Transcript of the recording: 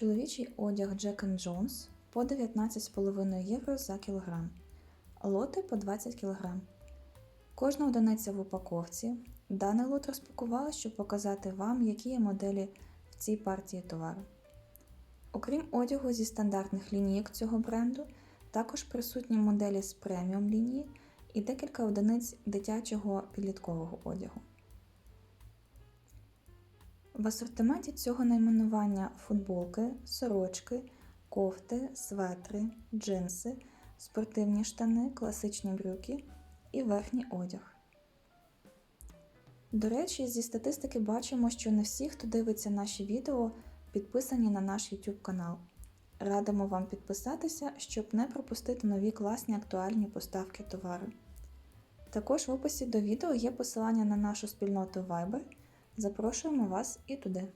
Чоловічий одяг Jack Jones по 19,5 євро за кілограм. Лоти по 20 кг. Кожна одиниця в упаковці. Даний лот розпакувала, щоб показати вам, які є моделі в цій партії товару. Окрім одягу зі стандартних лінійок цього бренду, також присутні моделі з преміум лінії і декілька одиниць дитячого підліткового одягу. В асортименті цього найменування футболки, сорочки, кофти, светри, джинси, спортивні штани, класичні брюки і верхній одяг. До речі, зі статистики бачимо, що не всі, хто дивиться наші відео, підписані на наш YouTube канал. Радимо вам підписатися, щоб не пропустити нові класні актуальні поставки товару. Також в описі до відео є посилання на нашу спільноту Viber. Запрошуємо вас і туди.